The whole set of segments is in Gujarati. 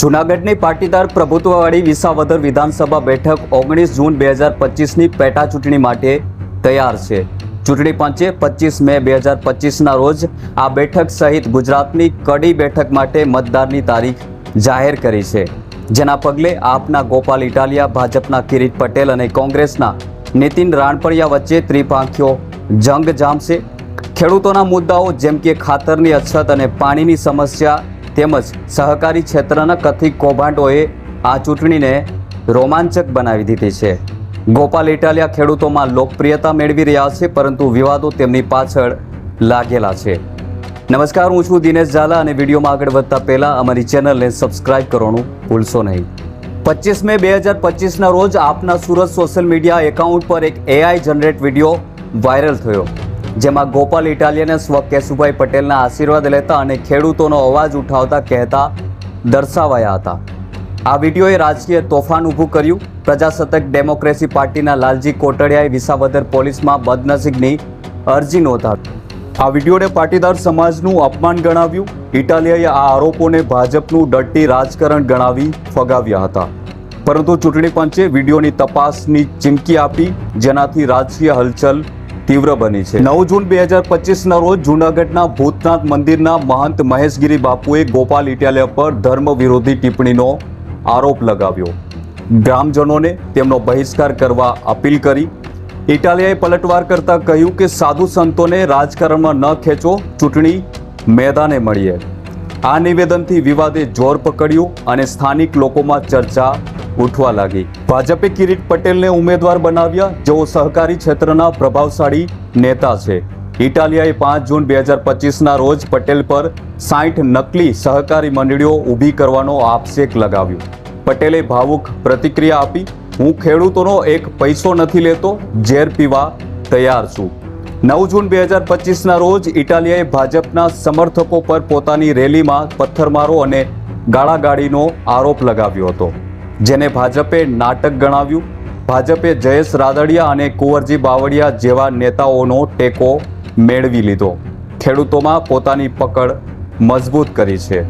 જૂનાગઢની પાટીદાર પ્રભુત્વવાળી વિસાવદર વિધાનસભા બેઠક ઓગણીસ જૂન બે હજાર પચીસની પેટા ચૂંટણી માટે તૈયાર છે. ચૂંટણી પંચે પચીસ મે બે હજાર પચીસના રોજ આ બેઠક સહિત ગુજરાતની કડી બેઠક માટે મતદારની તારીખ જાહેર કરી છે. જેના પગલે આપના ગોપાલ ઇટાલિયા, ભાજપના કિરીટ પટેલ અને કોંગ્રેસના નીતિન રાણપડિયા વચ્ચે ત્રિપાંખીઓ જંગ જામશે. ખેડૂતોના મુદ્દાઓ જેમ કે ખાતરની અછત અને પાણીની સમસ્યા તેમજ સહકારી ક્ષેત્રના કથિત કૌભાંડોએ આ ચૂંટણીને રોમાંચક બનાવી દીધી છે. ગોપાલ ઇટાલિયા ખેડૂતોમાં લોકપ્રિયતા મેળવી રહ્યા છે, પરંતુ વિવાદો તેમની પાછળ લાગેલા છે. નમસ્કાર, હું છું દિનેશ ઝાલા અને વિડીયોમાં આગળ વધતા પહેલાં અમારી ચેનલને સબસ્ક્રાઇબ કરવાનું ભૂલશો નહીં. પચીસ મે બે હજાર પચીસના રોજ આપના સુરત સોશિયલ મીડિયા એકાઉન્ટ પર એક એઆઈ જનરેટ વીડિયો વાયરલ થયો. જેમાં ગોપાલ ઇટાલિયને સ્વ કેશુભાઈ પટેલના આશીર્વાદ લેતા અને ખેડૂતોનો અવાજ ઉઠાવતા કહેતા દર્શાવાયા હતા. આ વિડીયોએ રાજકીય તોફાન ઊભું કર્યું. પ્રજાસત્તાક ડેમોક્રેસી પાર્ટીના લાલજી કોટડિયાએ વિસાવદર પોલીસમાં બદનસીબની અરજી નોંધાવી. આ વિડીયોને પાટીદાર સમાજનું અપમાન ગણાવ્યું. ઇટાલિયાએ આ આરોપોને ભાજપનું ડટ્ટી રાજકારણ ગણાવી ફગાવ્યા હતા. પરંતુ ચૂંટણી પંચે વિડીયોની તપાસની ચીમકી આપી. જેનાથી રાજકીય હલચલ તીવ્ર બની છે. નવ જૂન બે હજાર પચીસના રોજ જૂનાગઢના ભૂતનાથ મંદિરના મહંત મહેશગીરી બાપુએ ગોપાલ ઇટાલિયા પર ધર્મ વિરોધી ટિપ્પણીનો આરોપ લગાવ્યો. ગ્રામજનોને તેમનો બહિષ્કાર કરવા અપીલ કરી. ઇટાલિયાએ પલટવાર કરતાં કહ્યું કે સાધુ સંતોને રાજકારણમાં ન ખેંચો, ચૂંટણી મેદાને મળીએ. આ નિવેદનથી વિવાદે જોર પકડ્યું અને સ્થાનિક લોકોમાં ચર્ચા ઉઠવા લાગી. ભાજપે કિરીટ પટેલને ઉમેદવાર બનાવ્યા. જેઓ સહકારી ક્ષેત્રના પ્રભાવશાળી નેતા છે. ઇટાલિયાએ પાંચ જૂન બે હજાર પચીસના રોજ પટેલ પર સાઠ નકલી સહકારી મંડળીઓ ઊભી કરવાનો આક્ષેપ લગાવ્યો. પટેલે ભાવુક પ્રતિક્રિયા આપી, હું ખેડૂતોનો એક પૈસો નથી લેતો, ઝેર પીવા તૈયાર છું. નવ જૂન બે હજાર પચીસના રોજ ઇટાલિયાએ ભાજપના સમર્થકો પર પોતાની રેલીમાં પથ્થરમારો અને ગાળાગાળીનો આરોપ લગાવ્યો હતો. જેને ભાજપે નાટક ગણાવ્યું. ભાજપે જયેશ રાદડિયા અને કુંવરજી બાવળિયા જેવા નેતાઓનો ટેકો મેળવી લીધો. ખેડૂતોમાં પોતાની પકડ મજબૂત કરી છે.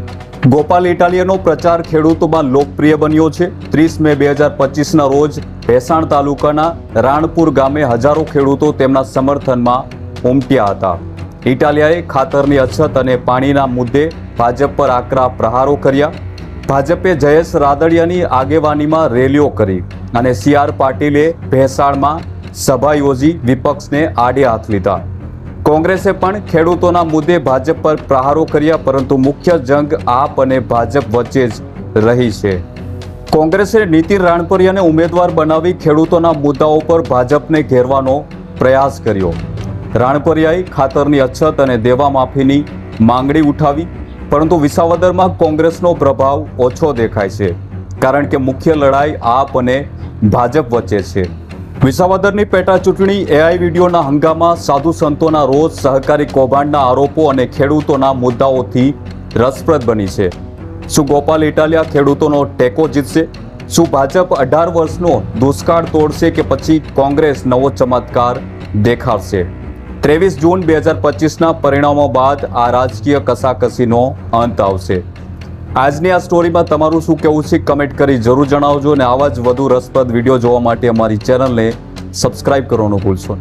ગોપાલ ઇટાલિયાનો પ્રચાર ખેડૂતોમાં લોકપ્રિય બન્યો છે. ત્રીસ મે બે હજાર પચીસના રોજ ભેસાણ તાલુકાના રાણપુર ગામે હજારો ખેડૂતો તેમના સમર્થનમાં ઉમટ્યા હતા. ઇટાલિયાએ ખાતરની અછત અને પાણીના મુદ્દે ભાજપ પર આકરા પ્રહારો કર્યા. ભાજપે જયેશ રાદડિયાની આગેવાનીમાં રેલીઓ કરી અને સી આર પાટીલે ભેસાણમાં સભા યોજી વિપક્ષને આડે હાથ લીધા. કોંગ્રેસે પણ ખેડૂતોના મુદ્દે ભાજપ પર પ્રહારો કર્યા, પરંતુ મુખ્ય જંગ આપ અને ભાજપ વચ્ચે જ રહી છે. કોંગ્રેસે નીતિન રાણપરિયાને ઉમેદવાર બનાવી ખેડૂતોના મુદ્દાઓ પર ભાજપને ઘેરવાનો પ્રયાસ કર્યો. રાણપરિયાએ ખાતરની અછત અને દેવા માફીની માંગણી ઉઠાવી પરંતુ વિસાવદરમાં કોંગ્રેસનો પ્રભાવ ઓછો દેખાય છે, કારણ કે મુખ્ય લડાઈ આપ અને ભાજપ વચ્ચે છે. વિસાવદરની પેટા ચૂંટણી એઆઈ વિડીયોના હંગામા સાધુ સંતોના રોજ સહકારી કૌભાંડના આરોપો અને ખેડૂતોના મુદ્દાઓથી રસપ્રદ બની છે. શું ગોપાલ ઇટાલિયા ખેડૂતોનો ટેકો જીતશે? શું ભાજપ અઢાર વર્ષનો દુષ્કાળ તોડશે કે પછી કોંગ્રેસ નવો ચમત્કાર દેખાડશે? ત્રેવીસ જૂન બે હજાર પચીસના પરિણામો બાદ આ રાજકીય કસાકસીનો અંત આવશે. આજની આ સ્ટોરીમાં તમારું શું કહેવું છે કમેન્ટ કરી જરૂર જણાવજો અને આવા જ વધુ રસપ્રદ વીડિયો જોવા માટે અમારી ચેનલને સબસ્ક્રાઇબ કરવાનું ભૂલશો